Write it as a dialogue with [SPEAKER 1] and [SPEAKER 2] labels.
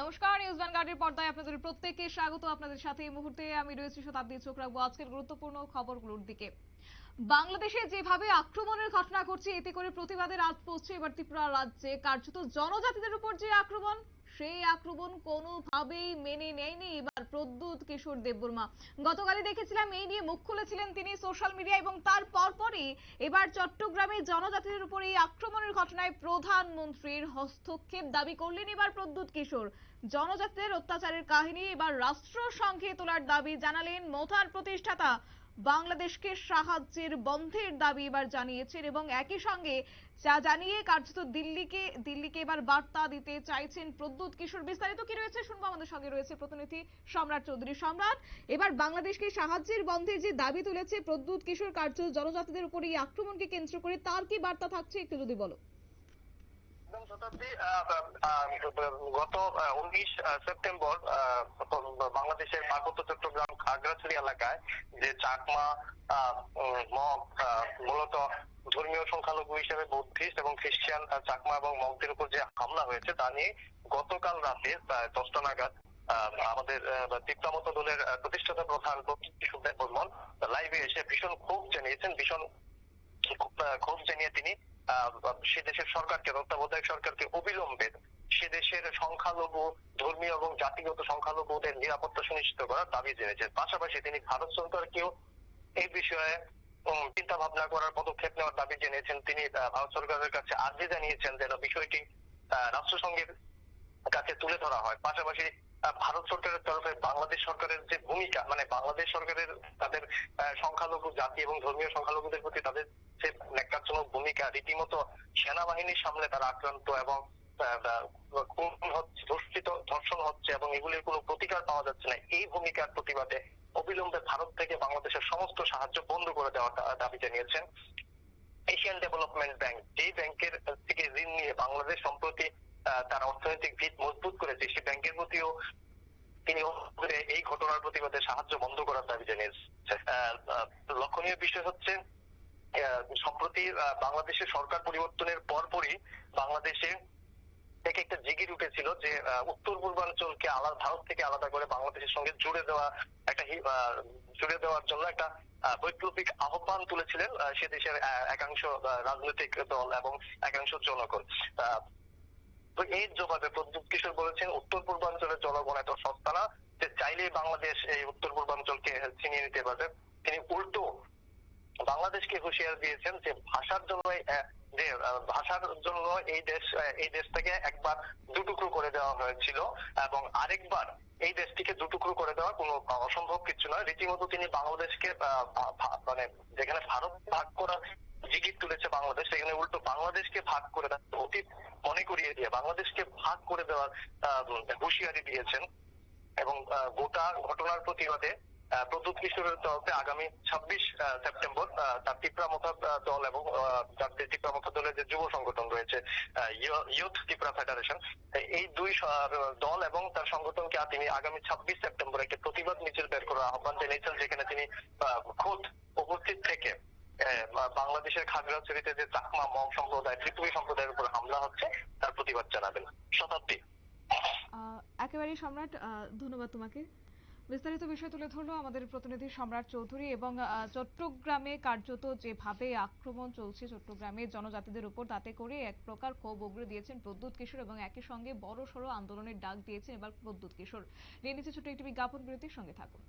[SPEAKER 1] নমস্কার নিউজ ভ্যানগার্ডের পর্দায় আপনাদের প্রত্যেককে স্বাগত। আপনাদের সাথে এই মুহূর্তে আমি রয়েছি শতাব্দী চোখ আজকের গুরুত্বপূর্ণ খবরগুলোর দিকে। বাংলাদেশে যেভাবে আক্রমণের ঘটনা ঘটছে, এতে করে প্রতিবাদের রাত পড়ছে এবার ত্রিপুরা রাজ্যে। কার্যত জনজাতিদের উপর যে আক্রমণ, সেই আক্রমণ কোনোভাবেই মেনে নেয়নি এবার প্রদ্যুৎ কিশোর দেববর্মা। গতকালই দেখেছিলাম এই নিয়ে মুখ খুলেছিলেন তিনি সোশ্যাল মিডিয়া এবং তার পরপরই এবার চট্টগ্রামে জনজাতিদের উপর এই আক্রমণের ঘটনায় প্রধানমন্ত্রীর হস্তক্ষেপ। দাবি করলেন এবার প্রদ্যুৎ কিশোর। জনজাতিদের অত্যাচারের কাহিনী এবার রাষ্ট্রসংঘে তোলার দাবি জানালেন মোথার প্রতিষ্ঠাতা বাংলাদেশকে সাহায্যের বন্ধের দাবি এবার জানিয়েছেন এবং একই সঙ্গে যা জানিয়ে কার্যত দিল্লিকে দিল্লিকে এবার বার্তা দিতে চাইছেন প্রদ্যুৎ কিশোর। বিস্তারিত কি রয়েছে শুনব আমাদের সঙ্গে রয়েছে প্রতিনিধি সম্রাট চৌধুরী। সম্রাট, এবার বাংলাদেশকে সাহায্যের বন্ধে যে দাবি তুলেছে প্রদ্যুৎ কিশোর কার্য জনজাতিদের উপর এই আক্রমণকে কেন্দ্র করে, তার কি বার্তা থাকছে একটু যদি বলো।
[SPEAKER 2] গত উনিশ সেপ্টেম্বর বাংলাদেশের পার্বত্য চট্টগ্রাম খাগড়াছড়ি এলাকায় যে চাকমা মগ মূলত ধর্মীয় সংখ্যালঘু হিসেবে বুদ্ধিস্ট এবং খ্রিস্টান চাকমা এবং মগদের উপর যে হামলা হয়েছে তা নিয়ে গতকাল রাতে প্রায় দশটা নাগাদ আমাদের তীব্রামত দলের প্রতিষ্ঠাতা প্রধান বর্মন লাইভে এসে ভীষণ ক্ষোভ জানিয়েছেন, ভীষণ ক্ষোভ জানিয়ে তিনি সে দেশের সরকারকে, তত্ত্বাবধায়ক সরকারকে অবিলম্বে সে দেশের সংখ্যালঘু, ধর্মীয় এবং জাতিগত সংখ্যালঘুদের নিরাপত্তা সুনিশ্চিত করার দাবি জানিয়েছেন পাশাপাশি তিনি ভারত সরকারকেও এই বিষয়ে চিন্তা ভাবনা করার পদক্ষেপ নেওয়ার দাবি জানিয়েছেন তিনি ভারত সরকারের কাছে আর্জি জানিয়েছেন যেন বিষয়টি রাষ্ট্রসংঘের কাছে তুলে ধরা হয়। পাশাপাশি ভারত সরকারের তরফে বাংলাদেশ সরকারের যে ভূমিকা মানে বাংলাদেশ সরকারের তাদের সংখ্যালঘু জাতি এবং ধর্মীয় সংখ্যালঘুদের প্রতি তাদের যে ন্যাক্কারজনক ভূমিকা, রীতিমতো সেনাবাহিনীর সামনে তারা আক্রান্ত এবং খুন হচ্ছে, ধর্ষিত, ধর্ষণ হচ্ছে এবং এগুলির কোনো প্রতিকার পাওয়া যাচ্ছে না, এই ভূমিকার প্রতিবাদে অবিলম্বে ভারত থেকে বাংলাদেশের সমস্ত সাহায্য বন্ধ করে দেওয়ার দাবি জানিয়েছেন এশিয়ান ডেভেলপমেন্ট ব্যাংক। যে ব্যাংকের থেকে ঋণ নিয়ে বাংলাদেশ সম্প্রতি তার অর্থনৈতিক ভিত মজবুত করেছে সেই ব্যাংকের প্রতিও তিনি এই ঘটনার প্রতিবাদে সাহায্য বন্ধ করার দাবি জানিয়েছে। লক্ষণীয় বিষয় হচ্ছে সম্প্রতি বাংলাদেশের সরকার পরিবর্তনের পরপরই বাংলাদেশে থেকে একটা জিগির উঠেছিল যে উত্তর পূর্বাঞ্চলকে আলাদা, ভারত থেকে আলাদা করে বাংলাদেশের সঙ্গে জুড়ে দেওয়া একটা জুড়ে দেওয়ার জন্য একটা বৈপ্লবিক আহ্বান তুলেছিলেন সে দেশের একাংশ রাজনৈতিক দল এবং একাংশ জনগণ। তো এর জবাবে প্রদ্যুৎ কিশোর বলেছেন, উত্তর পূর্বাঞ্চলের জনগণ এত সস্তা না যে চাইলেই বাংলাদেশ এই উত্তর পূর্বাঞ্চলকে ছিনিয়ে নিতে পারবে। তিনি উল্টো বাংলাদেশকে হুঁশিয়ার দিয়েছেন যে ভাষার জন্য যে ভাষার জন্য এই দেশ এই দেশটাকে একবার দুটুকরো করে দেওয়া হয়েছিল এবং আরেকবার এই দেশটিকে দুটুকরো করে দেওয়া কোনো অসম্ভব কিছু নয়। রীতিমতো তিনি বাংলাদেশকে মানে যেখানে ভারত ভাগ করার জিগির তুলেছে বাংলাদেশ, সেখানে উল্টো বাংলাদেশকে ভাগ করে দেওয়ার অতীত মনে করিয়ে দিয়ে বাংলাদেশকে ভাগ করে দেওয়ার হুঁশিয়ারি দিয়েছেন এবং গোটা ঘটনার প্রতিবাদে প্রদ্যুৎ কিশোরের তরফে আগামী ছাব্বিশ সেপ্টেম্বর তার ত্রিপুরামথা আহ, দল এবং তার যে ত্রিপুরামথা দলের যে যুব সংগঠন রয়েছে ইয়ুথ ত্রিপুরা ফেডারেশন এই দুই দল এবং তার সংগঠনকে তিনি আগামী ছাব্বিশ সেপ্টেম্বর একটি প্রতিবাদ মিছিল বের করার আহ্বান জানিয়েছেন যেখানে তিনি খোদ উপস্থিত থেকে বাংলাদেশের খাগড়াছড়িতে যে চাকমা মগ সম্প্রদায় ত্রিপুরী সম্প্রদায়ের উপর হামলা হচ্ছে তার প্রতিবাদ জানাবেন। শতাব্দী।
[SPEAKER 1] আহ, একেবারেই সম্রাট ধন্যবাদ তোমাকে। বিস্তারিত বিষয় তুলে ধরলো আমাদের প্রতিনিধি সম্রাট চৌধুরী এবং চট্টগ্রামে কার্যত যেভাবে আক্রমণ চলছে চট্টগ্রামে জনজাতিদের উপর, তাতে করে এক প্রকার ক্ষোভ উগড়ে দিয়েছেন প্রদ্যুৎ কিশোর এবং একই সঙ্গে বড় সড়ো আন্দোলনের ডাক দিয়েছেন এবার প্রদ্যুৎ কিশোর। নিয়ে নিচ্ছে ছোট একটি বিজ্ঞাপন বিরতির সঙ্গে থাকুন।